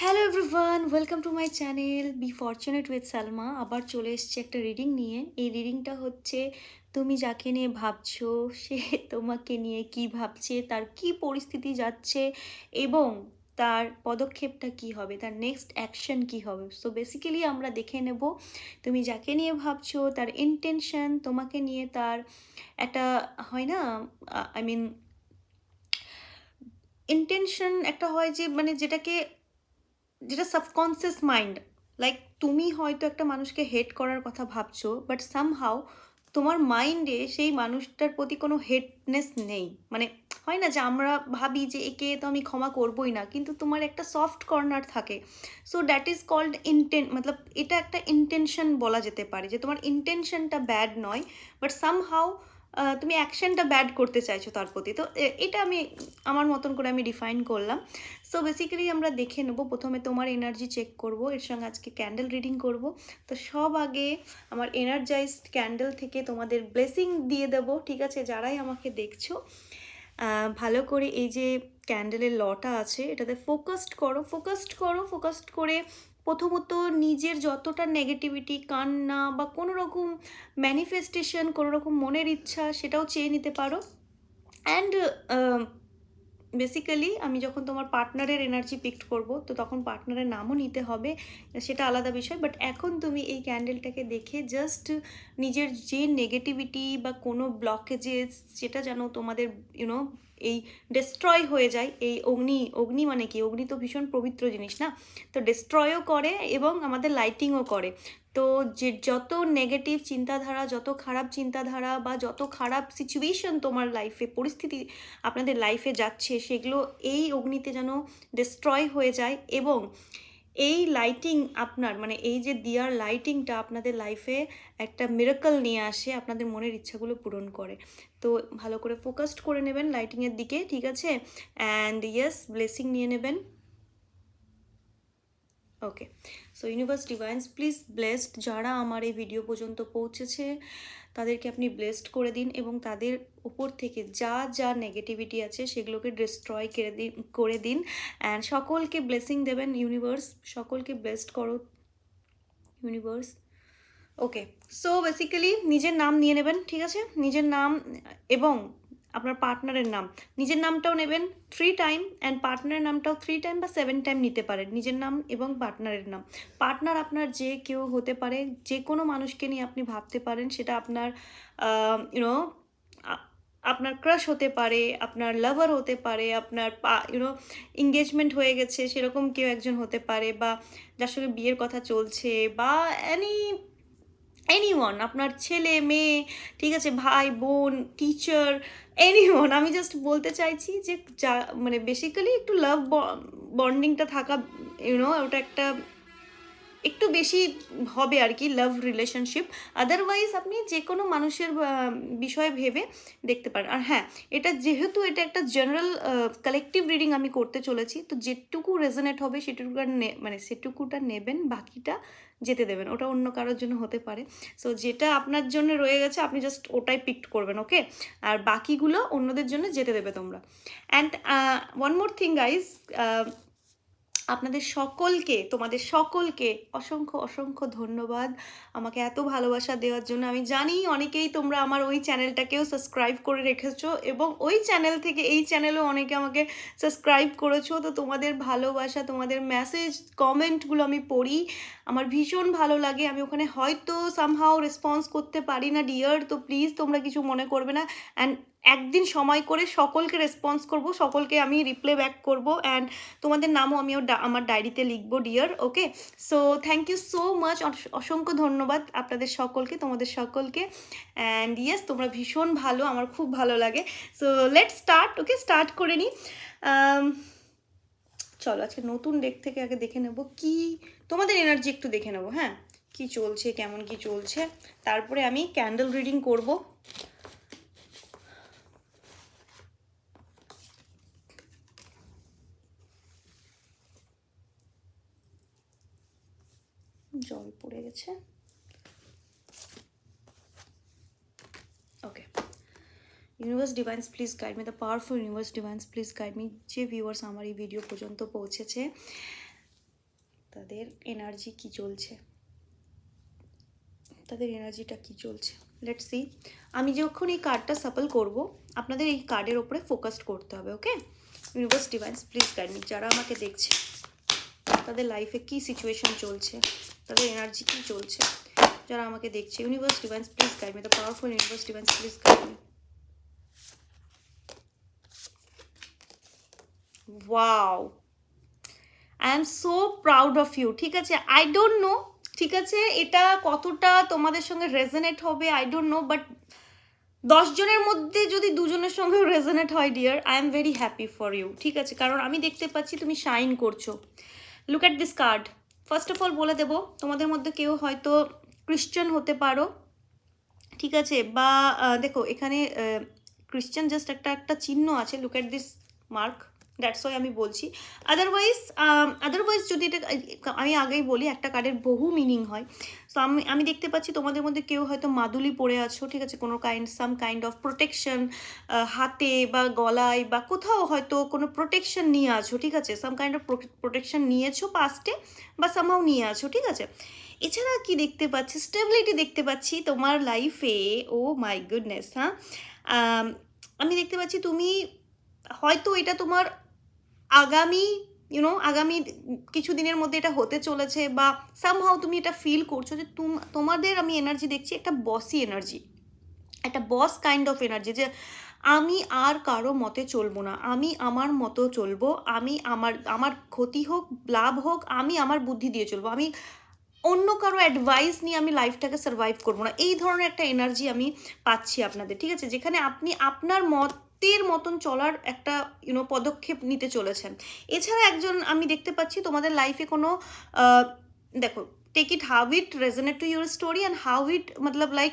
Hello everyone welcome to my channel be fortunate with Salma আবার চলে এসছে একটা রিডিং নিয়ে। এই রিডিংটা হচ্ছে, তুমি যাকে নিয়ে ভাবছ, সে তোমাকে নিয়ে কি ভাবছে, তার কি পরিস্থিতি যাচ্ছে এবং তার পদক্ষেপটা কি হবে, তার নেক্সট অ্যাকশন কি হবে। সো বেসিক্যালি আমরা দেখে নেব, তুমি যাকে নিয়ে ভাবছ, তার ইন্টেনশন তোমাকে নিয়ে তার একটা, হয় না আই মিন ইন্টেনশন একটা হয় যে মানে যেটাকে যেটা সাবকনসিয়াস মাইন্ড লাইক তুমি হয়তো একটা মানুষকে হেট করার কথা ভাবছ বাট সামহাও তোমার মাইন্ডে সেই মানুষটার প্রতি কোনো হেটনেস নেই। মানে হয় না যে আমরা ভাবি যে একে তো আমি ক্ষমা করবই না, কিন্তু তোমার একটা সফট কর্নার থাকে। So that is called intent মতলব এটা একটা ইন্টেনশন বলা যেতে পারে যে তোমার ইন্টেনশনটা ব্যাড নয় বাট সামহাও তুমি অ্যাকশনটা ব্যাড করতে চাইছো তার প্রতি। তো এটা আমি আমার মতন করে আমি ডিফাইন করলাম। সো বেসিক্যালি আমরা দেখে নেব। প্রথমে তোমার এনার্জি চেক করব। এর সঙ্গে আজকে ক্যান্ডেল রিডিং করব। তো, সব আগে আমার এনার্জাইজড ক্যান্ডেল থেকে তোমাদের ব্লেসিং দিয়ে দেবো। ঠিক আছে? যারাই আমাকে দেখছ ভালো করে এই যে ক্যান্ডেলের লটা আছে, এটাতে ফোকাসড করো। ফোকাসড করো। ফোকাসড করে প্রথমত নিজের যতটা নেগেটিভিটি কান্না বা কোনো রকম ম্যানিফেস্টেশন কোনো রকম মনের ইচ্ছা সেটাও চেয়ে নিতে পারো। অ্যান্ড বেসিক্যালি আমি যখন তোমার পার্টনারের এনার্জি পিকড করব, তো তখন পার্টনারের নামও নিতে হবে, সেটা আলাদা বিষয়। বাট এখন তুমি এই ক্যান্ডেলটাকে দেখে জাস্ট নিজের যে নেগেটিভিটি বা কোনো ব্লকেজেস যেটা যেন তোমাদের ইউনো এই ডিস্ট্রয় হয়ে যায়, এই অগ্নি অগ্নি মানে কি? অগ্নি তো ভীষণ পবিত্র জিনিস না? তো ডিস্ট্রয়ও করে এবং আমাদের লাইটিংও করে। তো যে যত নেগেটিভ চিন্তাধারা, যত খারাপ চিন্তাধারা বা যত খারাপ সিচুয়েশন তোমার লাইফে পরিস্থিতি আপনাদের লাইফে যাচ্ছে, সেগুলো এই অগ্নিতে যেন ডিস্ট্রয় হয়ে যায় এবং এই লাইটিং আপনার মানে এই যে দিয়ার লাইটিংটা আপনাদের লাইফে একটা মিরাকল নিয়ে আসে, আপনাদের মনের ইচ্ছাগুলো পূরণ করে। তো ভালো করে ফোকাসড করে নেবেন লাইটিংয়ের দিকে, ঠিক আছে? অ্যান্ড ইয়েস ব্লেসিং নিয়ে নেবেন। Okay so universe divines please blessed যারা আমার এই ভিডিও পর্যন্ত পৌঁছেছে, তাদেরকে আপনি ব্লেসড করে দিন এবং তাদের উপর থেকে যা যা নেগেটিভিটি আছে, সেগুলোকে ডিস্ট্রয় করে দিন করে দিন। অ্যান্ড সকলকে ব্লেসিং দেবেন ইউনিভার্স সকলকে ব্লেসড করো ইউনিভার্স ওকে সো বেসিক্যালি নিজের নাম নিয়ে নেবেন, ঠিক আছে? নিজের নাম এবং আপনার পার্টনারের নাম। নিজের নামটাও নেবেন থ্রি টাইম অ্যান্ড পার্টনারের নামটাও থ্রি টাইম বা সেভেন টাইম নিতে পারেন। নিজের নাম এবং পার্টনারের নাম। পার্টনার আপনার যে কেউ হতে পারে, যে কোনো মানুষকে নিয়ে আপনি ভাবতে পারেন, সেটা আপনার ইউনো আপনার ক্রাশ হতে পারে, আপনার লাভার হতে পারে, আপনার ইউনো এঙ্গেজমেন্ট হয়ে গেছে, সেরকম কেউ একজন হতে পারে বা যার সঙ্গে বিয়ের কথা চলছে বা অ্যানি এনিওয়ান আপনার ছেলে, মেয়ে, ঠিক আছে, ভাই, বোন টিচার এনিওয়ান আমি জাস্ট বলতে চাইছি যে যা মানে বেসিক্যালি একটু লাভ বন্ডিংটা থাকা ইউনো ওটা একটা একটু বেশি হবে আর কি লাভ রিলেশনশিপ আদারওয়াইজ আপনি যে কোনো মানুষের বিষয়ে ভেবে দেখতে পারেন। আর হ্যাঁ এটা যেহেতু এটা একটা জেনারেল কালেকটিভ রিডিং আমি করতে চলেছি, তো যেটুকু রেজনেট হবে সেটুকু মানে সেটুকুটা নেবেন, বাকিটা যেতে দেবেন। ওটা অন্য কারোর জন্য হতে পারে। সো যেটা আপনার জন্য রয়ে গেছে, আপনি জাস্ট ওটাই পিক করবেন ওকে আর বাকিগুলো অন্যদের জন্য যেতে দেবে তোমরা। And one more thing guys আপনাদের সকলকে, তোমাদের সকলকে অসংখ্য অসংখ্য ধন্যবাদ আমাকে এত ভালোবাসা দেওয়ার জন্য। আমি জানি অনেকেই তোমরা আমার ওই চ্যানেলটাকেও সাবস্ক্রাইব করে রেখেছো এবং ওই চ্যানেল থেকে এই চ্যানেলও অনেকে আমাকে সাবস্ক্রাইব করেছ। তো তোমাদের ভালোবাসা, তোমাদের মেসেজ কমেন্টগুলো আমি পড়ি। আমার ভীষণ ভালো লাগে, আমি ওখানে হয়তো সামহাও রেসপন্স করতে পারি না ডিয়ার তো প্লিজ তোমরা কিছু মনে করবে না অ্যান্ড একদিন সময় করে সকলকে রেসপন্স করব, সকলকে আমি রিপ্লে ব্যাক করব অ্যান্ড তোমাদের নামও আমি আমার ডায়েরিতে লিখব dear okay so thank you so much অসংখ্য ধন্যবাদ আপনাদের সকলকে, তোমাদের সকলকে অ্যান্ড ইয়েস তোমরা ভীষণ ভালো, আমার খুব ভালো লাগে। So let start okay start করে নিই চলো আজকে নতুন ডেক থেকে আগে দেখে নেব, কি তোমাদের এনার্জি একটু দেখে নেব হ্যাঁ? কি চলছে, কেমন কি চলছে? তারপরে আমি ক্যান্ডেল রিডিং করব। জল পড়ে গেছে। Okay universe divines please guide me the powerful universe divines please guide me যে ভিউয়ার্স আমার এই ভিডিও পর্যন্ত পৌঁছেছে। তাদের এনার্জি কি চলছে? তাদের এনার্জিটা কি চলছে? লেট সি আমি যখন এই কার্ডটা সাপল করব, আপনাদের এই কার্ডের ওপরে ফোকাসড করতে হবে okay universe divines please guide me যারা আমাকে দেখছে, তাদের লাইফে কি সিচুয়েশন চলছে? তাদের এনার্জি কি চলছে? যারা আমাকে দেখছে universe divines please guide me the powerful universe divines please guide me wow I am so proud of you ঠিক আছে? আই ডোন্ট নো ঠিক আছে? এটা কতটা তোমাদের সঙ্গে রেজনেট হবে আই ডোন্ট নো বাট দশ জনের মধ্যে যদি দুজনের সঙ্গেও রেজনেট হয় dear I am very happy for you ঠিক আছে? কারণ আমি দেখতে পাচ্ছি তুমি শাইন করছ। Look at this card first of all বলে দেবো, তোমাদের মধ্যে কেউ হয়তো ক্রিশ্চান হতে পারো। ঠিক আছে? বা দেখো, এখানে ক্রিশ্চান জাস্ট একটা একটা চিহ্ন আছে। Look at this mark that's why আমি বলছি। আদারওয়াইজ আদারওয়াইজ যদি এটা, আমি আগেই বলি, একটা কার্ডের বহু মিনিং হয়। সো আমি আমি দেখতে পাচ্ছি তোমাদের মধ্যে কেউ হয়তো মাদুলি পরে আছো, ঠিক আছে? কোনো kind some kind of protection হাতে বা গলায় বা কোথাও হয়তো কোনো প্রোটেকশন নিয়ে আছো, ঠিক আছে? সাম কাইন্ড অফ প্রোটেকশন নিয়েছো পাস্টে বা সামহাও নিয়ে আছো, ঠিক আছে? এছাড়া কি দেখতে পাচ্ছি? স্টেবিলিটি দেখতে পাচ্ছি তোমার লাইফে ও মাই গুডনেস হ্যাঁ? আমি দেখতে পাচ্ছি তুমি হয়তো এটা তোমার আগামী ইউনো আগামী কিছু দিনের মধ্যে এটা হতে চলেছে বা সামহাও তুমি এটা ফিল করছ যে তুম- তোমাদের আমি এনার্জি দেখছি একটা বসি এনার্জি একটা বস কাইন্ড অফ এনার্জি যে আমি আর কারও মতে চলবো না, আমি আমার মতো চলবো, আমি আমার আমার ক্ষতি হোক, লাভ হোক, আমি আমার বুদ্ধি দিয়ে চলবো, আমি অন্য কারও অ্যাডভাইস নিয়ে আমি লাইফটাকে সার্ভাইভ করব না, এই ধরনের একটা এনার্জি আমি পাচ্ছি আপনাদের, ঠিক আছে? যেখানে আপনি আপনার মতের মতন চলার একটা ইউনো পদক্ষেপ নিতে চলেছেন। এছাড়া একজন আমি দেখতে পাচ্ছি, তোমাদের লাইফে কোনো দেখো take it how it resonate to your story and how it Matlab like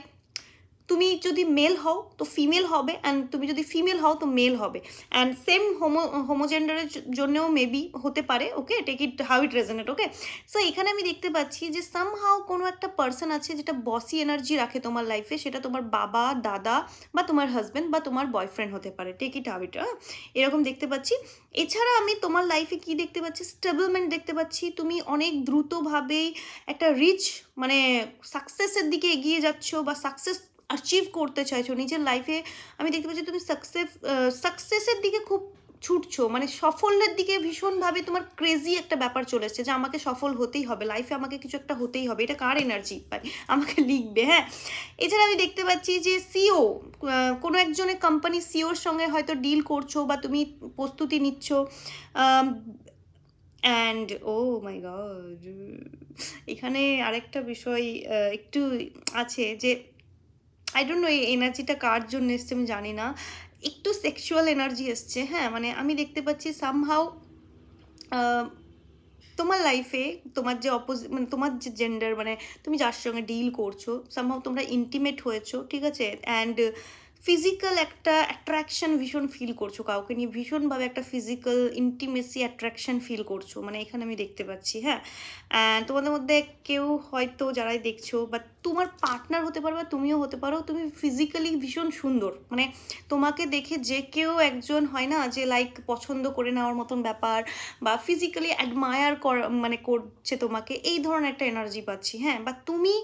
তুমি যদি মেল হও, তো ফিমেল হবে অ্যান্ড তুমি যদি ফিমেল হও, তো মেল হবে. অ্যান্ড সেম হোমো হোমোজেন্ডারের জন্যও মেবি হতে পারে okay take it how it resonate okay so এখানে আমি দেখতে পাচ্ছি যে সাম সামহাও কোনো একটা পার্সন আছে যেটা বসি এনার্জি রাখে তোমার লাইফে সেটা তোমার বাবা, দাদা বা তোমার হাজব্যান্ড বা তোমার বয়ফ্রেন্ড হতে পারে। টেক ইট হাউ ইট এরকম দেখতে পাচ্ছি। এছাড়া আমি তোমার লাইফে কি দেখতে পাচ্ছি? স্টেবলমেন্ট দেখতে পাচ্ছি। তুমি অনেক দ্রুতভাবেই একটা রিচ মানে সাকসেসের দিকে এগিয়ে যাচ্ছ বা সাকসেস অ্যাচিভ করতে চাইছো, নিজের লাইফে আমি দেখতে পাচ্ছি তুমি সাকসেস সাকসেসের দিকে খুব ছুটছো মানে সফলের দিকে ভীষণভাবে তোমার ক্রেজি একটা ব্যাপার চলে এসছে যে আমাকে সফল হতেই হবে লাইফে আমাকে কিছু একটা হতেই হবে, এটা কার এনার্জি পাই আমাকে লিখবে হ্যাঁ? এছাড়া আমি দেখতে পাচ্ছি যে সিও কোনো একজনের কোম্পানি সিওর সঙ্গে হয়তো ডিল করছ বা তুমি প্রস্তুতি নিচ্ছ অ্যান্ড ও মাই গড এখানে আরেকটা বিষয় একটু আছে যে আই ডোন্ট নো এই এনার্জিটা কার জন্য এসছে আমি জানি না। একটু সেক্সুয়াল এনার্জি এসছে হ্যাঁ মানে আমি দেখতে পাচ্ছি সামহাও তোমার লাইফে তোমার যে অপোজিট মানে তোমার যে জেন্ডার মানে তুমি যার সঙ্গে ডিল করছ সামহাও তোমরা ইন্টিমেট হয়েছো, ঠিক আছে? অ্যান্ড ফিজিক্যাল একটা অ্যাট্রাকশন ভীষণ ফিল করছ, কাউকে নিয়ে ভীষণভাবে একটা ফিজিক্যাল ইন্টিমেসি অ্যাট্রাকশন ফিল করছ মানে এখানে আমি দেখতে পাচ্ছি হ্যাঁ? তোমাদের মধ্যে কেউ হয়তো যারাই দেখছ বা তোমার পার্টনার হতে পারো বা তুমিও হতে পারো, তুমি ফিজিক্যালি ভীষণ সুন্দর মানে তোমাকে দেখে যে কেউ একজন হয় না যে লাইক পছন্দ করে নেওয়ার মতন ব্যাপার বা ফিজিক্যালি অ্যাডমায়ার কর মানে করছে তোমাকে, এই ধরনের একটা এনার্জি পাচ্ছি হ্যাঁ? বা তুমি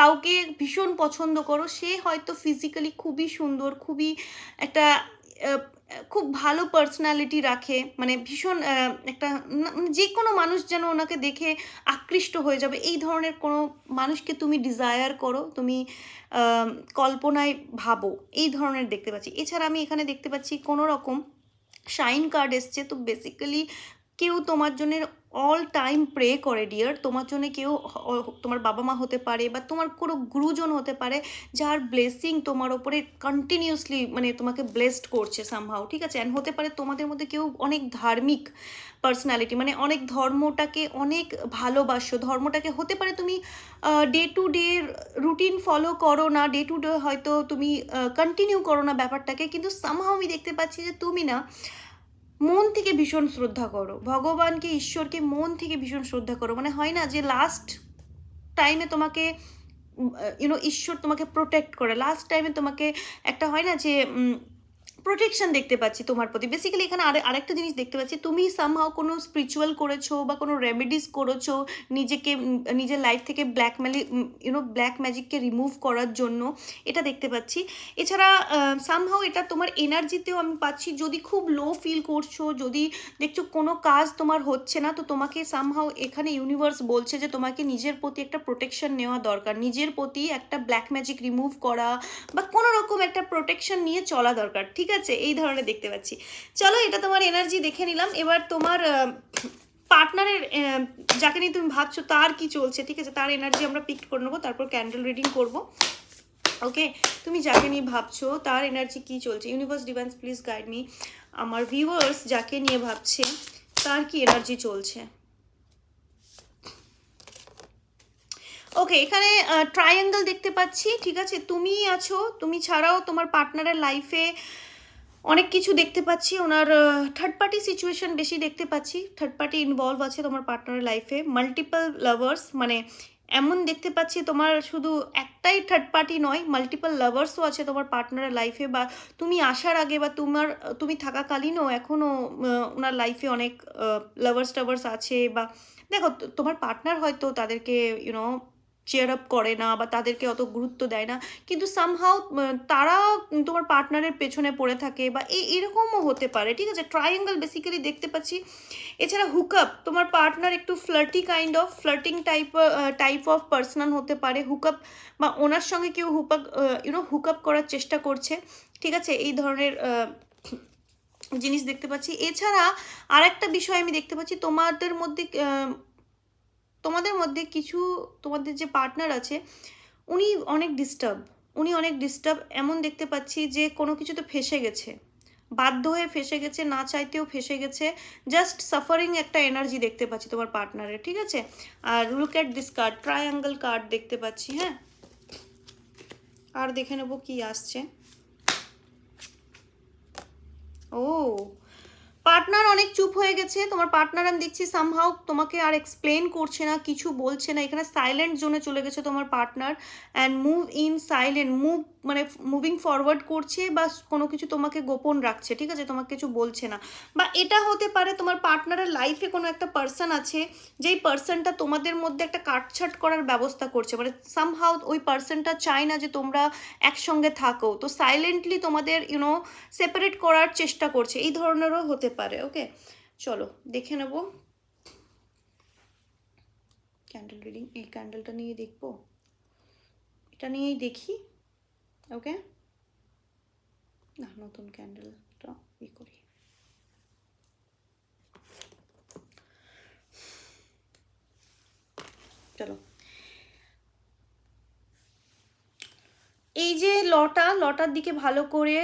কাউকে ভীষণ পছন্দ করো, সে হয়তো ফিজিক্যালি খুবই সুন্দর, খুবই একটা খুব ভালো পার্সোনালিটি রাখে মানে ভীষণ একটা যে কোনো মানুষ যেন ওনাকে দেখে আকৃষ্ট হয়ে যাবে। এই ধরনের কোনো মানুষকে তুমি ডিজায়ার করো, তুমি কল্পনায় ভাবো, এই ধরনের দেখতে পাচ্ছি। এছাড়া আমি এখানে দেখতে পাচ্ছি কোনো রকম শাইন কার্ড এসছে, তো বেসিক্যালি কেউ তোমার জন্য অল টাইম প্রে করে ডিয়ার তোমার জন্য কেউ তোমার বাবা মা হতে পারে বা তোমার কোনো গুরুজন হতে পারে যার ব্লেসিং তোমার ওপরে কন্টিনিউসলি মানে তোমাকে ব্লেসড করছে সামহাও ঠিক আছে? অ্যান্ড হতে পারে তোমাদের মধ্যে কেউ অনেক ধার্মিক পার্সোনালিটি মানে অনেক ধর্মটাকে অনেক ভালোবাসো। ধর্মটাকে হতে পারে তুমি day to day routine follow করো না ডে টু ডে হয়তো তুমি কন্টিনিউ করো না ব্যাপারটাকে, কিন্তু সামহাও আমি দেখতে পাচ্ছি যে তুমি না মন থেকে ভীষণ শ্রদ্ধা করো। ভগবানকে, ঈশ্বরকে মন থেকে ভীষণ শ্রদ্ধা করো। মানে হয় না যে লাস্ট টাইমে তোমাকে ইউনো ঈশ্বর তোমাকে প্রোটেক্ট করে। লাস্ট টাইমে তোমাকে একটা হয় না যে প্রোটেকশন দেখতে পাচ্ছি তোমার প্রতি। বেসিক্যালি এখানে আর আরেকটা জিনিস দেখতে পাচ্ছি, তুমি সামহাও কোনো স্পিরিচুয়াল করেছ বা কোনো রেমেডিস করেছ নিজেকে নিজের লাইফ থেকে ব্ল্যাক ম্যালি ইউনো ব্ল্যাক ম্যাজিককে রিমুভ করার জন্য, এটা দেখতে পাচ্ছি। এছাড়া সামহাও এটা তোমার এনার্জিতেও আমি পাচ্ছি। যদি খুব লো ফিল করছ, যদি দেখছ কোনো কাজ তোমার হচ্ছে না, তো তোমাকে সামহাও এখানে ইউনিভার্স বলছে যে তোমাকে নিজের প্রতি একটা প্রোটেকশন নেওয়া দরকার। নিজের প্রতি একটা ব্ল্যাক ম্যাজিক রিমুভ করা বা কোনো রকম একটা প্রোটেকশন নিয়ে চলা দরকার, ঠিক আছে, এই ধরনের দেখতে পাচ্ছি। চলো এটা তোমার এনার্জি দেখে নিলাম। এবার তোমার পার্টনারের যাকে নিয়ে তুমি ভাবছ তার কি চলছে, ঠিক আছে? তার এনার্জি আমরা পিক করে নেব, তারপর ক্যান্ডেল রিডিং করব। ওকে তুমি যাকে নিয়ে ভাবছ, তার এনার্জি কি চলছে? Universe divines please guide me আমার ভিউয়ার্স যাকে নিয়ে ভাবছে, তার কি এনার্জি চলছে? ওকে এখানে ট্রায়াঙ্গেল দেখতে পাচ্ছি, ঠিক আছে? তুমি আছো, তুমি ছাড়াও তোমার পার্টনারের লাইফে অনেক কিছু দেখতে পাচ্ছি। ওনার থার্ড পার্টি সিচুয়েশন বেশি দেখতে পাচ্ছি। থার্ড পার্টি ইনভলভ আছে তোমার পার্টনারের লাইফে মাল্টিপল লাভার্স মানে এমন দেখতে পাচ্ছি তোমার শুধু একটাই থার্ড পার্টি নয় মাল্টিপল লাভার্সও আছে তোমার পার্টনারের লাইফে বা তুমি আসার আগে বা তোমার, তুমি থাকাকালীনও এখনও ওনার লাইফে অনেক লাভার্স টাভার্স আছে বা দেখো, তোমার পার্টনার হয়তো তাদেরকে ইউনো চেয়ার আপ করে না বা তাদেরকে অত গুরুত্ব দেয় না। কিন্তু সামহাও তারা তোমার পার্টনারের পেছনে পড়ে থাকে বা এই এরকমও হতে পারে, ঠিক আছে? ট্রায়াঙ্গেল বেসিক্যালি দেখতে পাচ্ছি। এছাড়া হুকআপ তোমার পার্টনার একটু flirty kind of flirting type type of personal হতে পারে। হুকআপ বা ওনার সঙ্গে কেউ হুকআপ ইউনো হুকআপ করার চেষ্টা করছে, ঠিক আছে? এই ধরনের জিনিস দেখতে পাচ্ছি। এছাড়া আর একটা বিষয় আমি দেখতে পাচ্ছি, তোমাদের মধ্যে তোমাদের মধ্যে কিছু তোমাদের যে পার্টনার আছে, উনি অনেক ডিস্টার্ব উনি অনেক ডিস্টার্ব এমন দেখতে পাচ্ছি যে কোনো কিছুতে ফেসে গেছে। বাধ্য হয়ে ফেসে গেছে, না চাইতেও ফেসে গেছে জাস্ট সাফারিং একটা এনার্জি দেখতে পাচ্ছি তোমার পার্টনারে ঠিক আছে? আর look at this card triangle card দেখতে পাচ্ছি হ্যাঁ? আর দেখে নেব কি আসছে। ও পার্টনার অনেক চুপ হয়ে গেছে, তোমার পার্টনার আমি দেখছি সামহাও তোমাকে আর এক্সপ্লেন করছে না, কিছু বলছে না, এখানে সাইলেন্ট জোনে চলে গেছে তোমার partner and move in silent move মানে মুভিং ফরওয়ার্ড করছে বা কোনো কিছু তোমাকে গোপন রাখছে, ঠিক আছে? তোমাকে কিছু বলছে না। বা এটা হতে পারে তোমার পার্টনারের লাইফে কোনো একটা পার্সন আছে, যেই পার্সনটা তোমাদের মধ্যে একটা কাটছাট করার ব্যবস্থা করছে। মানে সামহাও ওই পার্সনটা চায় না যে তোমরা একসঙ্গে থাকো। তো সাইলেন্টলি তোমাদের ইউনো সেপারেট করার চেষ্টা করছে। এই ধরনেরও হতে পারে ওকে চলো, দেখে নেব। ক্যান্ডেল রিডিং এই ক্যান্ডেলটা নিয়ে দেখব? এটা নিয়েই দেখি। ওকে না নতুন ক্যান্ডেলটা ই করি চলো এই যে লটা, লটার দিকে ভালো করে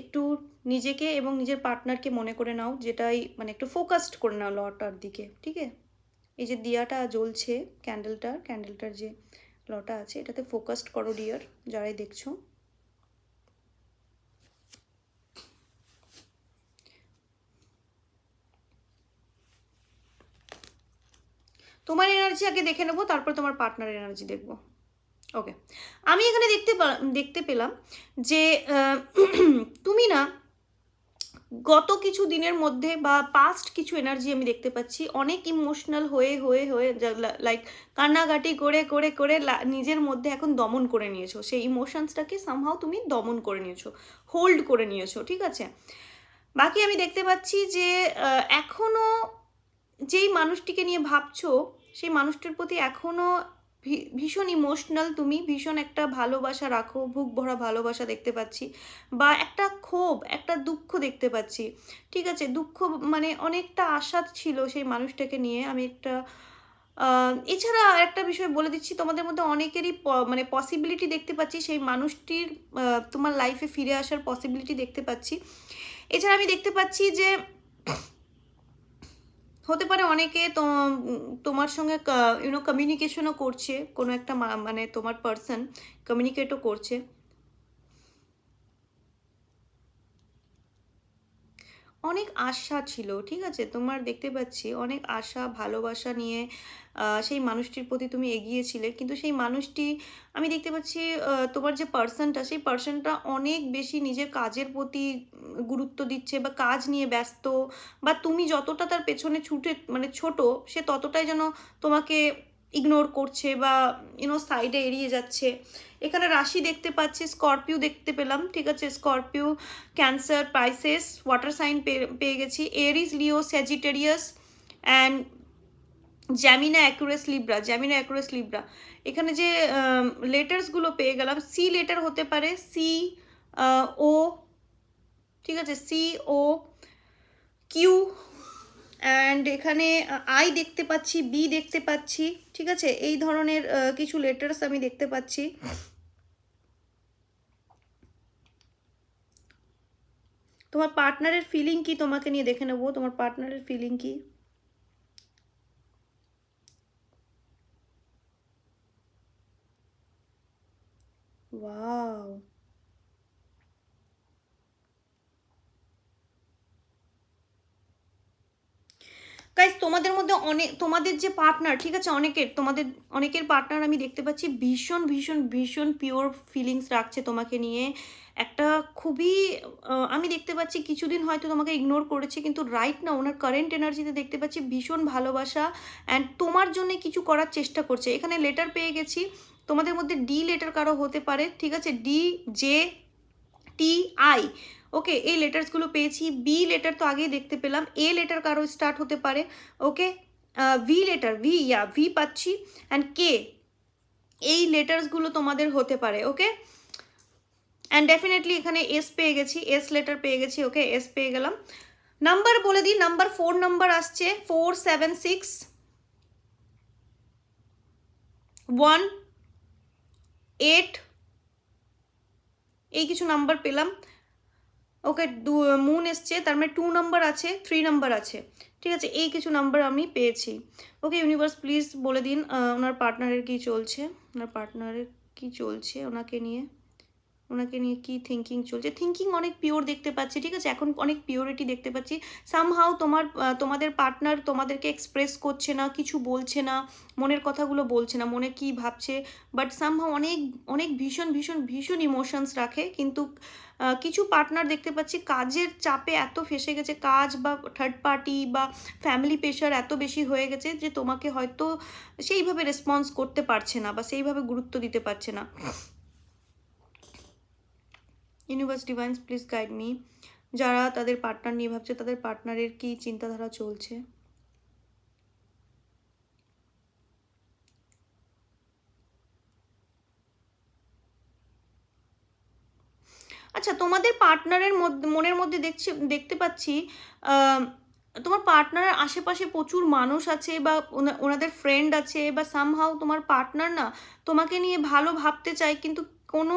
একটু নিজেকে এবং নিজের পার্টনারকে মনে করে নাও, যেটাই মানে একটু ফোকাসড করে নাও লটার দিকে, ঠিক? আছে এই যে দিয়াটা জ্বলছে ক্যান্ডেলটার ক্যান্ডেলটার যে লটা আছে, এটাতে ফোকাসড করো ডিয়ার যারাই দেখছ। তোমার এনার্জি আগে দেখে নেব, তারপর তোমার পার্টনার এনার্জি দেখব। ওকে আমি এখানে দেখতে দেখতে পেলাম যে তুমি না গত কিছু দিনের মধ্যে বা পাস্ট কিছু এনার্জি আমি দেখতে পাচ্ছি। অনেক ইমোশনাল হয়ে হয়ে হয়ে লাইক কান্নাকাটি করে করে করে নিজের মধ্যে এখন দমন করে নিয়েছো। সেই ইমোশনসটাকে সামহাও তুমি দমন করে নিয়েছো হোল্ড করে নিয়েছো ঠিক আছে? বাকি আমি দেখতে পাচ্ছি যে আহ, এখনও যেই মানুষটিকে নিয়ে ভাবছ সেই মানুষটির প্রতি এখনও ভী- ভীষণ ইমোশনাল তুমি ভীষণ একটা ভালোবাসা রাখো বুক ভরা ভালোবাসা দেখতে পাচ্ছি, বা একটা ক্ষোভ, একটা দুঃখ দেখতে পাচ্ছি, ঠিক আছে? দুঃখ মানে অনেকটা আশা ছিল সেই মানুষটাকে নিয়ে, আমি একটা এছাড়া একটা বিষয় বলে দিচ্ছি, তোমাদের মধ্যে অনেকেরই মানে পসিবিলিটি দেখতে পাচ্ছি, সেই মানুষটির তোমার লাইফে ফিরে আসার পসিবিলিটি দেখতে পাচ্ছি। এছাড়া আমি দেখতে পাচ্ছি যে হতে পারে অনেকে তো তোমার সঙ্গে ইউনো কমিউনিকেশনও করছে, কোনো একটা মানে তোমার পার্সন কমিউনিকেটও করছে। অনেক আশা ছিল, ঠিক আছে? তোমার দেখতে পাচ্ছি, অনেক আশা, ভালোবাসা নিয়ে সেই মানুষটির প্রতি তুমি এগিয়েছিলে। কিন্তু সেই মানুষটি, আমি দেখতে পাচ্ছি তোমার যে পার্সনটা সেই পার্সনটা অনেক বেশি নিজের কাজের প্রতি গুরুত্ব দিচ্ছে বা কাজ নিয়ে ব্যস্ত বা তুমি যতটা তার পেছনে ছুটে মানে ছোট, সে ততটাই যেন তোমাকে ইগনোর করছে বা ইউনো সাইডে এড়িয়ে যাচ্ছে। এখানে রাশি দেখতে পাচ্ছি, স্করপিও দেখতে পেলাম, ঠিক আছে? Scorpio Cancer Pisces water sign পেয়ে গেছি। Aries Leo Sagittarius and Gemini Aquarius Libra Gemini Aquarius Libra এখানে যে লেটার্সগুলো পেয়ে গেলাম সি লেটার হতে পারে সি ও ঠিক আছে সি ও কিউ অ্যান্ড এখানে আই দেখতে পাচ্ছি বি দেখতে পাচ্ছি, ঠিক আছে, এই ধরনের কিছু লেটার্স আমি দেখতে পাচ্ছি। তোমার পার্টনারের ফিলিং কি? তোমাকে নিয়ে দেখে নেব, তোমার পার্টনারের ফিলিং কি? ওয়াও গাইজ তোমাদের মধ্যে অনেক তোমাদের যে পার্টনার ঠিক আছে, অনেকের, তোমাদের, অনেকের পার্টনার আমি দেখতে পাচ্ছি ভীষণ ভীষণ ভীষণ পিওর ফিলিংস রাখছে তোমাকে নিয়ে। একটা খুবই আমি দেখতে পাচ্ছি কিছুদিন হয়তো তোমাকে ইগনোর করেছে, কিন্তু রাইট না ওনার কারেন্ট এনার্জিতে দেখতে পাচ্ছি ভীষণ ভালোবাসা অ্যান্ড তোমার জন্য কিছু করার চেষ্টা করছে। এখানে লেটার পেয়ে গেছি। তোমাদের মধ্যে ডি লেটার কারও হতে পারে, ঠিক আছে? D J T I okay এই লেটার্সগুলো পেয়েছি। বি লেটার তো আগেই দেখতে পেলাম। এ লেটার কারও স্টার্ট হতে পারে okay V letter V yeah V পাচ্ছি। অ্যান্ড কে এই লেটার্সগুলো তোমাদের হতে পারে ওকে অ্যান্ড ডেফিনেটলি এখানে এস পেয়ে গেছি এস লেটার পেয়ে গেছি ওকে এস পেয়ে গেলাম। নাম্বার বলে দিই নাম্বার ফোর নাম্বার আসছে four seven six one eight এই কিছু নাম্বার পেলাম। ওকে মুন এসছে, তার মানে টু নাম্বার আছে থ্রি নাম্বার আছে। ঠিক আছে, এই কিছু নাম্বার আমি পেয়েছি। ওকে ইউনিভার্স প্লিজ বলে দিন ওনার পার্টনারের কি চলছে? ওনার পার্টনারের কি চলছে ওনাকে নিয়ে? ওনাকে নিয়ে কি থিঙ্কিং চলছে? থিঙ্কিং অনেক পিওর দেখতে পাচ্ছি, ঠিক আছে? এখন অনেক পিওরিটি দেখতে পাচ্ছি। সামহাও তোমার তোমাদের পার্টনার তোমাদেরকে এক্সপ্রেস করছে না, কিছু বলছে না, মনের কথাগুলো বলছে না, মনে কি ভাবছে বাট সামহাও অনেক অনেক ভীষণ ভীষণ ভীষণ ইমোশনস রাখে। কিন্তু কিছু পার্টনার দেখতে পাচ্ছি কাজের চাপে এত ফেসে গেছে, কাজ বা থার্ড পার্টি বা ফ্যামিলি প্রেশার এত বেশি হয়ে গেছে যে তোমাকে হয়তো সেইভাবে রেসপন্স করতে পারছে না বা সেইভাবে গুরুত্ব দিতে পারছে না। Universe divines please guide me যারা তাদের পার্টনার নিয়ে ভাবছে, তাদের পার্টনারের কি চিন্তাধারা চলছে? আচ্ছা তোমাদের পার্টনারের মনের মধ্যে দেখছি, দেখতে পাচ্ছি তোমার পার্টনারের আশেপাশে প্রচুর মানুষ আছে বা ওনা- ওনাদের ফ্রেন্ড আছে বা সামহাও তোমার পার্টনার না তোমাকে নিয়ে ভালো ভাবতে চায়, কিন্তু কোনো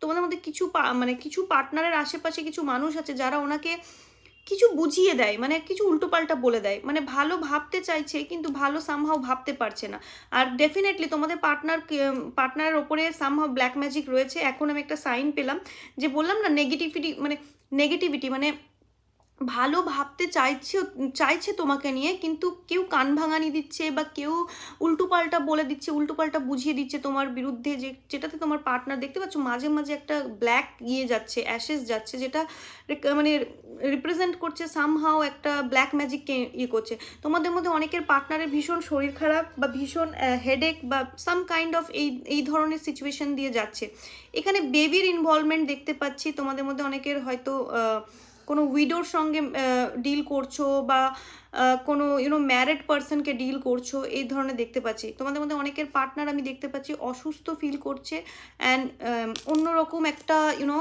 তোমাদের মধ্যে কিছু মানে কিছু পার্টনারের আশেপাশে কিছু মানুষ আছে যারা ওনাকে কিছু বুঝিয়ে দেয় মানে কিছু উল্টোপাল্টা বলে দেয়। মানে ভালো ভাবতে চাইছে, কিন্তু ভালো সামহাও ভাবতে পারছে না। আর ডেফিনেটলি তোমাদের পার্টনার পার্টনারের ওপরে সামহাও ব্ল্যাক ম্যাজিক রয়েছে। এখন আমি একটা সাইন পেলাম যে বললাম না নেগেটিভিটি মানে নেগেটিভিটি মানে ভালো ভাবতে চাইছে চাইছে তোমাকে নিয়ে, কিন্তু কেউ কান ভাঙানি দিচ্ছে বা কেউ উল্টোপাল্টা বলে দিচ্ছে, উল্টোপাল্টা বুঝিয়ে দিচ্ছে তোমার বিরুদ্ধে যে, যেটাতে তোমার পার্টনার দেখতে পাচ্ছ, মাঝে মাঝে একটা ব্ল্যাক ইয়ে যাচ্ছে অ্যাশেস যাচ্ছে, যেটা মানে রিপ্রেজেন্ট করছে সামহাও একটা ব্ল্যাক ম্যাজিককে ইয়ে করছে। তোমাদের মধ্যে অনেকের পার্টনারের ভীষণ শরীর খারাপ বা ভীষণ হেডেক বা সাম কাইন্ড অফ এই এই ধরনের সিচুয়েশন দিয়ে যাচ্ছে। এখানে বেবির ইনভলভমেন্ট দেখতে পাচ্ছি, তোমাদের মধ্যে অনেকের হয়তো কোনো উইডোর সঙ্গে ডিল করছ বা কোনো ইউনো ম্যারেড পার্সনকে ডিল করছ, এই ধরনের দেখতে পাচ্ছি। তোমাদের মধ্যে অনেকের পার্টনার আমি দেখতে পাচ্ছি অসুস্থ ফিল করছে অ্যান্ড অন্যরকম একটা ইউনো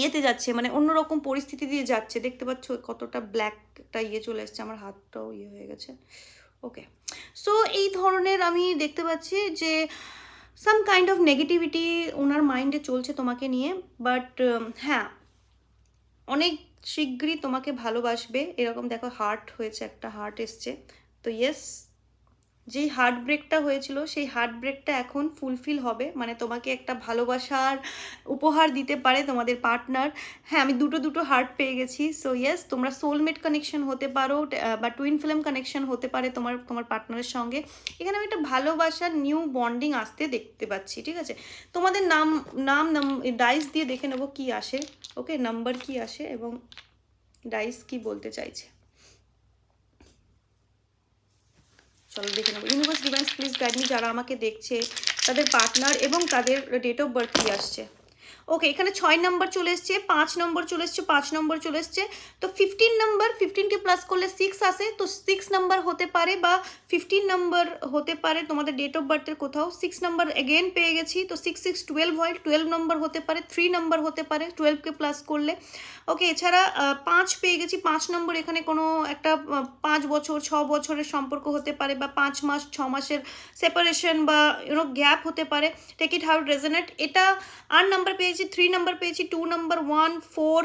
ইয়েতে যাচ্ছে মানে অন্যরকম পরিস্থিতি দিয়ে যাচ্ছে। দেখতে পাচ্ছ কতটা ব্ল্যাক একটা ইয়ে চলে এসছে, আমার হাতটাও ইয়ে হয়ে গেছে। ওকে সো এই ধরনের আমি দেখতে পাচ্ছি যে সাম কাইন্ড অফ নেগেটিভিটি ওনার মাইন্ডে চলছে তোমাকে নিয়ে বাট হ্যাঁ অনেক শীঘ্রই তোমাকে ভালোবাসবে। এরকম দেখো হার্ট হয়েছে একটা হার্ট এসছে। তো ইয়েস যেই হার্ট ব্রেকটা হয়েছিল, সেই হার্ট ব্রেকটা এখন ফুলফিল হবে। মানে তোমাকে একটা ভালোবাসার উপহার দিতে পারে তোমাদের পার্টনার হ্যাঁ আমি দুটো দুটো হার্ট পেয়ে গেছি। সো ইয়েস তোমরা সোলমেট কানেকশন হতে পারো বা টুইন ফিল্ম কানেকশন হতে পারে তোমার তোমার পার্টনারের সঙ্গে। এখানে আমি একটা ভালোবাসার নিউ বন্ডিং আসতে দেখতে পাচ্ছি, ঠিক আছে? তোমাদের নাম নাম নাম ডাইস দিয়ে দেখে নেব কি আসে। ওকে নাম্বার কি আসে এবং ডাইস কি বলতে চাইছে? চলো দেখে নেব। Universe divines please guide me যারা আমাকে দেখছে, তাদের পার্টনার এবং তাদের ডেট অফ বার্থ কী আসছে? ওকে এখানে ছয় নম্বর চলে এসছে, পাঁচ নম্বর চলে এসছে, পাঁচ নম্বর চলে এসছে। তো ফিফটিন নাম্বার ফিফটিনকে প্লাস করলে সিক্স আসে। তো সিক্স নাম্বার হতে পারে বা ফিফটিন নাম্বার হতে পারে তোমাদের ডেট অফ বার্থের কোথাও। সিক্স নাম্বার এগেন পেয়ে গেছি। তো সিক্স সিক্স টুয়েলভ হয়। টুয়েলভ নম্বর হতে পারে থ্রি নাম্বার হতে পারে টুয়েলভকে প্লাস করলে। ওকে এছাড়া পাঁচ পেয়ে গেছি। পাঁচ নম্বর এখানে কোনো একটা পাঁচ বছর, ছ বছরের সম্পর্ক হতে পারে বা পাঁচ মাস, ছ মাসের সেপারেশন বা ইউনো গ্যাপ হতে পারে। টেক ইট হাউ রেজনেট এটা আর নাম্বার পেয়েছি থ্রি নাম্বার পেয়েছি two number one four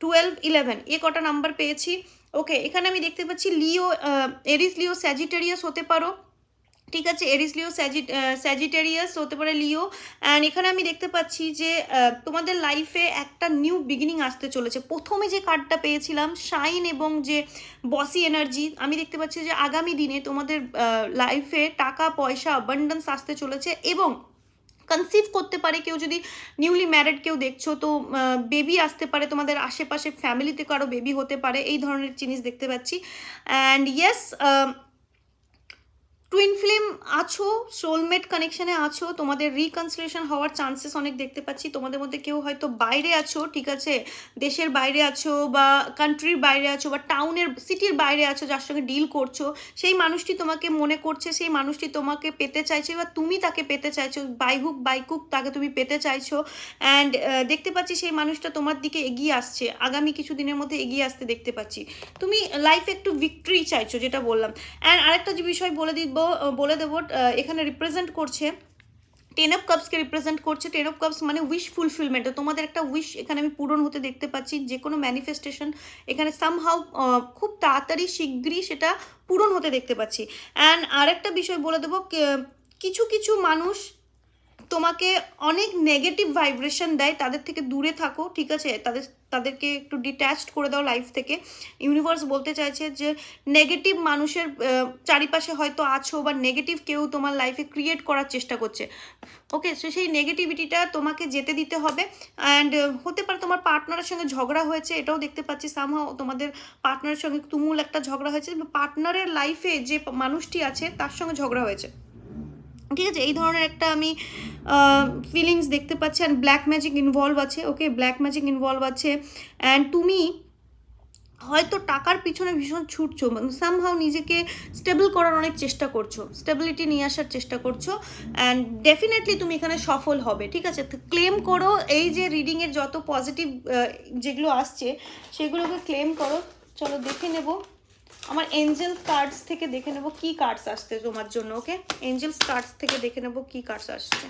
twelve eleven এ কটা নাম্বার পেয়েছি। ওকে এখানে আমি দেখতে পাচ্ছি লিও এরিস লিও স্যাজিটেরিয়াস হতে পারো। ঠিক আছে এরিস লিও স্যাজি স্যাজিটেরিয়াস হতে পারে লিও অ্যান্ড এখানে আমি দেখতে পাচ্ছি যে তোমাদের লাইফে একটা নিউ বিগিনিং আসতে চলেছে। প্রথমে যে কার্ডটা পেয়েছিলাম শাইন এবং যে বসি এনার্জি আমি দেখতে পাচ্ছি যে আগামী দিনে তোমাদের লাইফে টাকা, পয়সা অ্যাবান্ডেন্স আসতে চলেছে এবং কনসিভ করতে পারে, কেউ যদি নিউলি ম্যারিড কেউ দেখছ, তো বেবি আসতে পারে, তোমাদের আশেপাশে ফ্যামিলিতে কারও বেবি হতে পারে, এই ধরনের জিনিস দেখতে পাচ্ছি। অ্যান্ড ইয়েস টুইন ফিল্ম আছো সোলমেট কানেকশনে আছো, তোমাদের রিকনসিলেশন হওয়ার চান্সেস অনেক দেখতে পাচ্ছি। তোমাদের মধ্যে কেউ হয়তো বাইরে আছো, ঠিক আছে? দেশের বাইরে আছো বা কান্ট্রির বাইরে আছো বা টাউনের সিটির বাইরে আছো, যার সঙ্গে ডিল করছ, সেই মানুষটি তোমাকে মনে করছে, সেই মানুষটি তোমাকে পেতে চাইছে বা তুমি তাকে পেতে চাইছো বাইহুক বাইকুক তাকে তুমি পেতে চাইছো। অ্যান্ড দেখতে পাচ্ছি সেই মানুষটা তোমার দিকে এগিয়ে আসছে। আগামী কিছু দিনের মধ্যে এগিয়ে আসতে দেখতে পাচ্ছি। তুমি লাইফে একটু ভিক্টরি চাইছো, যেটা বললাম। অ্যান্ড আরেকটা যে বিষয় বলে দিব বলে দেবো এখানে রিপ্রেজেন্ট করছে টেন অফ কাপসকে রিপ্রেজেন্ট করছে। টেন অফ কাপস মানে উইশ ফুলফিলমেন্ট তোমাদের একটা উইশ এখানে আমি পূরণ হতে দেখতে পাচ্ছি, যে কোনো ম্যানিফেস্টেশন এখানে সামহাউ খুব তাড়াতাড়ি শিগগিরই সেটা পূরণ হতে দেখতে পাচ্ছি। অ্যান্ড আরেকটা বিষয় বলে দেবো কিছু কিছু মানুষ তোমাকে অনেক নেগেটিভ ভাইব্রেশন দেয়, তাদের থেকে দূরে থাকো, ঠিক আছে? তাদের, তাদেরকে একটু ডিট্যাচড করে দাও লাইফ থেকে। ইউনিভার্স বলতে চাইছে যে নেগেটিভ মানুষের চারিপাশে হয়তো আছো বা নেগেটিভ কেউ তোমার লাইফে ক্রিয়েট করার চেষ্টা করছে। ওকে সো সেই নেগেটিভিটিটা তোমাকে যেতে দিতে হবে। অ্যান্ড হতে পারে তোমার পার্টনারের সঙ্গে ঝগড়া হয়েছে, এটাও দেখতে পাচ্ছি। সামহাও তোমাদের পার্টনারের সঙ্গে তুমুল একটা ঝগড়া হয়েছে পার্টনারের লাইফে যে মানুষটি আছে, তার সঙ্গে ঝগড়া হয়েছে। ঠিক আছে? এই ধরনের একটা আমি ফিলিংস দেখতে পাচ্ছি অ্যান্ড ব্ল্যাক ম্যাজিক ইনভলভ আছে ওকে ব্ল্যাক ম্যাজিক ইনভলভ আছে। অ্যান্ড তুমি হয়তো টাকার পিছনে ভীষণ ছুটছো সামহাও নিজেকে স্টেবল করার অনেক চেষ্টা করছ স্টেবিলিটি নিয়ে আসার চেষ্টা করছ। অ্যান্ড ডেফিনেটলি তুমি এখানে সফল হবে, ঠিক আছে? ক্লেম করো, এই যে রিডিংয়ের যত পজিটিভ যেগুলো আসছে, সেগুলোকে ক্লেম করো। চলো দেখে নেব। আমার এঞ্জেল কার্ডস থেকে দেখে নেব কি কার্ডস আসছে তোমার জন্য ওকে এঞ্জেলস কার্ডস থেকে দেখে নেব কি কার্ডস আসছে।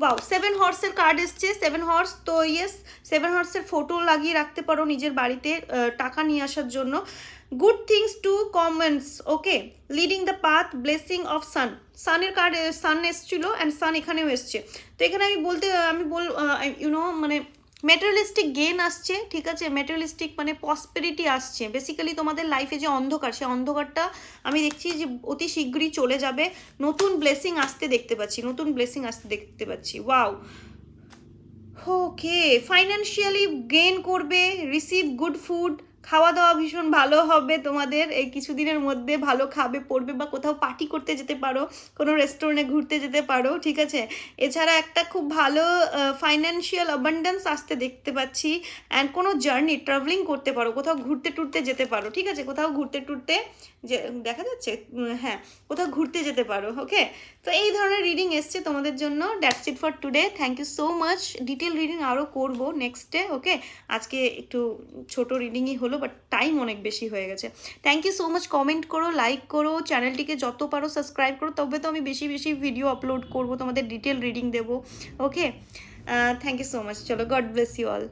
ওয়াও সেভেন হর্সের কার্ড এসছে সেভেন হর্স তো ইয়েস সেভেন হর্সের ফটো লাগিয়ে রাখতে পারো নিজের বাড়িতে টাকা নিয়ে আসার জন্য। Good things to comments okay leading the path blessing of sun সানের card sun এসছিল অ্যান্ড সান এখানেও এসছে। তো এখানে আমি বলতে, আমি বল ইউনো মানে মেটেরিয়ালিস্টিক গেন আসছে, ঠিক আছে? মেটেরিয়ালিস্টিক মানে পসপেরিটি আসছে। বেসিক্যালি তোমাদের লাইফে যে অন্ধকার, সে অন্ধকারটা আমি দেখছি যে অতি শীঘ্রই চলে যাবে। নতুন ব্লেসিং আসতে দেখতে পাচ্ছি, নতুন ব্লেসিং আসতে দেখতে পাচ্ছি। ওয়াও ওকে ফাইন্যান্সিয়ালি গেন করবে রিসিভ গুড ফুড খাওয়া দাওয়া ভীষণ ভালো হবে তোমাদের। এই কিছুদিনের মধ্যে ভালো খাবে, পড়বে বা কোথাও পার্টি করতে যেতে পারো, কোনো রেস্টুরেন্টে ঘুরতে যেতে পারো, ঠিক আছে? এছাড়া একটা খুব ভালো ফাইন্যান্সিয়াল অ্যাবান্ডেন্স আসতে দেখতে পাচ্ছি। অ্যান্ড কোনো জার্নি ট্রাভেলিং করতে পারো, কোথাও ঘুরতে টুরতে যেতে পারো, ঠিক আছে? কোথাও ঘুরতে টুরতে যে, দেখা যাচ্ছে? হ্যাঁ কোথাও ঘুরতে যেতে পারো ওকে তো এই ধরনের রিডিং এসছে তোমাদের জন্য। That's it for today thank you so much detail reading আরও করব নেক্সটে ওকে আজকে একটু ছোট রিডিংই হলো বাট টাইম অনেক বেশি হয়ে গেছে। Thank you so much comment করো লাইক করো চ্যানেলটিকে যত পারো সাবস্ক্রাইব করো, তবে তো আমি বেশি বেশি ভিডিও আপলোড করব, তোমাদের ডিটেল রিডিং দেবো। Okay thank you so much চলো গড ব্লেস ইউ অল